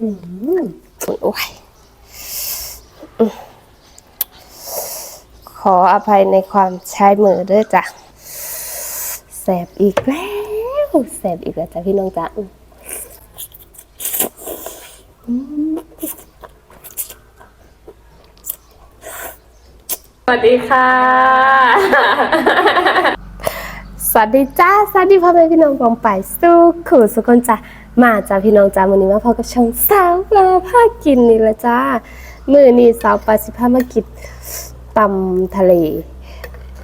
อืมโอ้ยอืมขออภัยในความใช้มือด้วยจ้ะแสบอีกแล้วแสบอีกแล้วจ้ะพี่น้องจ้ะอืมสวัสดีค่ะ สวัสดีจ้า สวัสดีพ่อแม่พี่น้องปองไปสู้ขู่สุกคนจ้ะ มาจ้าพี่น้องจ้าวันนี้มาพบกับช่องสาวปลาผ้ากินนี่ละจ้ามือนี้สาวปลาสิผ้ามากินตำทะเล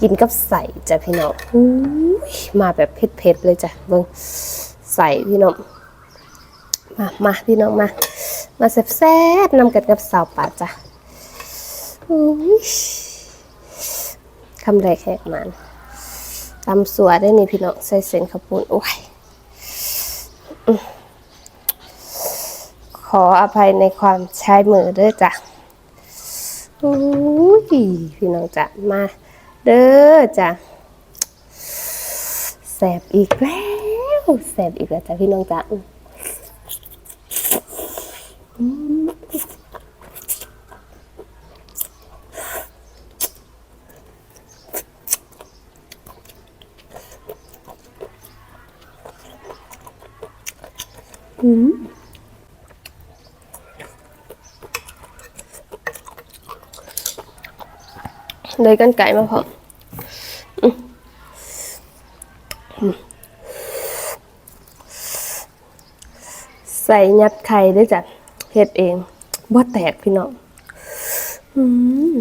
กินกับใส่จ้ะพี่น้องอุ้มาแบบเผ็ดๆเลยจ้ะเบิ่งใส่พี่น้องมามาพี่น้องมา มาแซ่บๆนำกันกับสาวปลาจ้ะอุ้คำแรกแขกมันตำสัวได้นี่พี่น้องใส่เส้นข้าวปุ้นโอ้ยอืมข ออภัยในความใช้มือด้วยจ้ะโอ้ยพี่น้องจ้ะมาเด้อจ้ะแสบอีกแล้วแสบอีกแล้วจ้ะพี่น้องจ้ะอืมอืม เลยกันไก่มาพอใส่ยัดไข่ได้จ้ะเฮ็ดเองบ่แตกพี่น้องอืม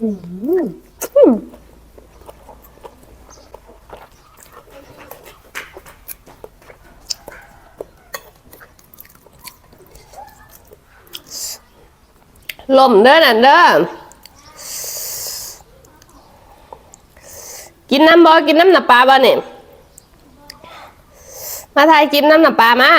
อืมอืม ลมเด้อนั่นเด้อกินน้ำบ่กินน้ำหนับปลาบ่เนี่ยมาทายกินน้ำหนับปลามา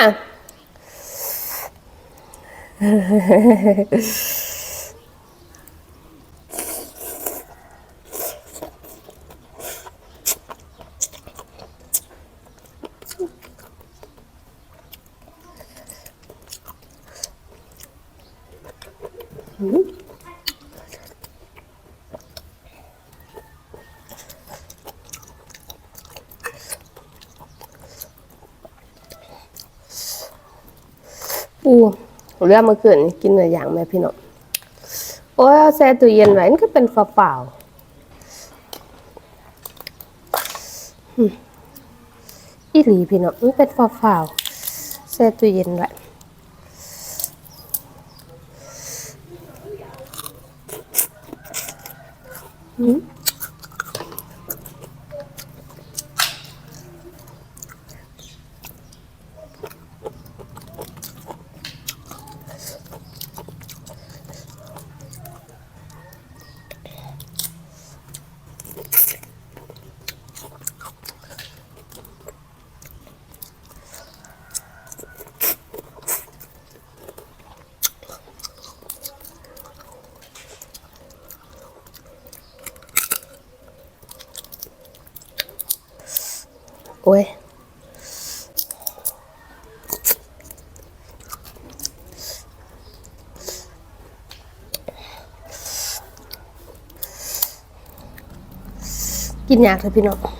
ปูเรื่องมื่อคืนกินหลายอย่างไหมพี่น้องโอ้ยเอาแช่ตู้เย็นไว้มันก็เป็นฟ้าเปล่าอีหลีพี่น้องมันเป็นฟ้าเปล่าแช่ตู้เย็นไว้ อื มโอ้ยกินยากเลยพี่น้อง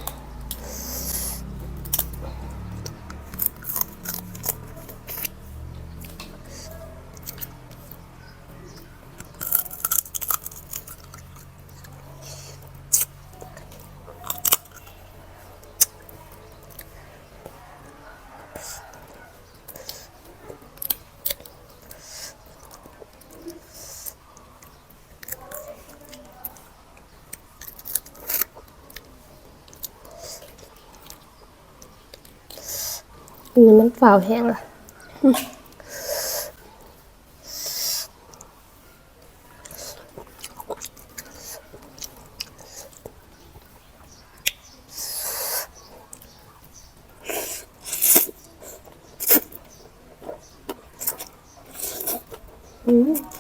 นี่มันฝ่าแห้งละอืม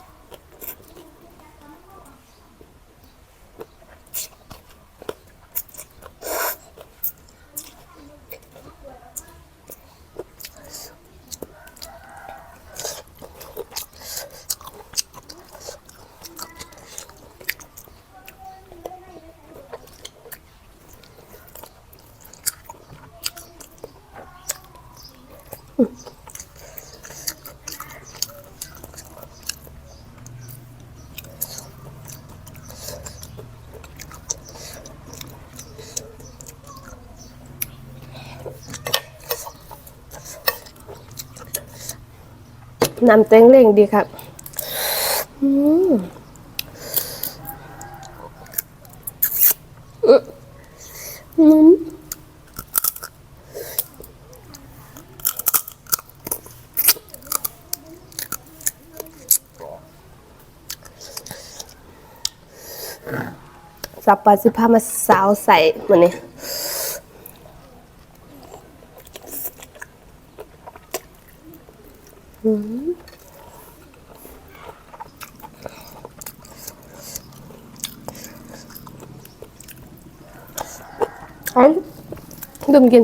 น้ำเต้งเล่งดีครับอืมอืมสับปะสิพามาสาวใส่เหมือนนี้ อ๋อดื่มกิ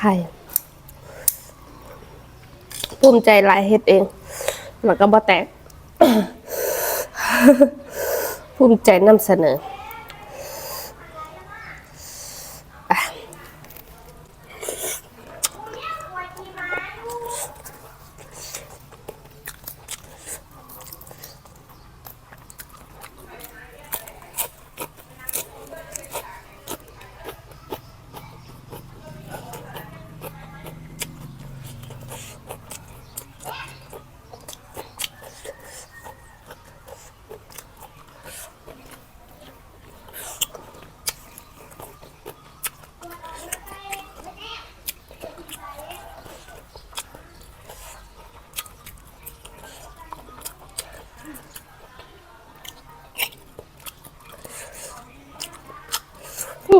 ไข่ภูมิใจหลายเฮ็ดเองแล้วก็บ่แตก ภูมิใจนำเสนอ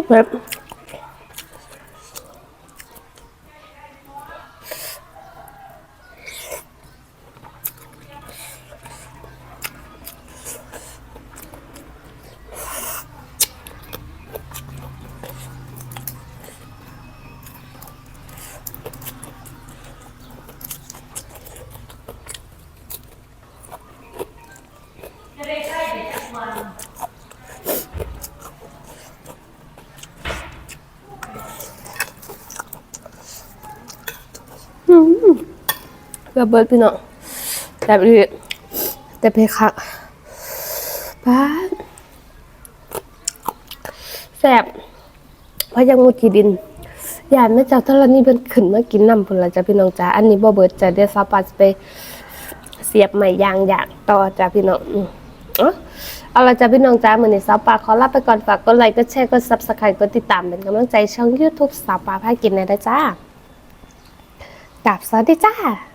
แเพื่อเบิร์ดพี่น้องแต่ดีแต่เพคักป้าดแสบเพราะยังมุดขีดินยานแม่เจ้าธรณีเป็นขึ้นมากินน้ำพละจ้ะพี่น้องจ้าอันนี้บ่เบิร์ดจะได้ซาปัสไปเสียบใหม่ยางอยางต่อจ้ะพี่น้องอืมเอ้อเอาละจ้ะพี่น้องจ้าเหมือนี้สาวปาขอลาไปก่อนฝากกดไลค์กดแชร์กดซับสไครต์กดติดตามเป็นกำลังใจช่อง YouTube สาวปาพากินในได้จ้า กับสวัสดีจ้า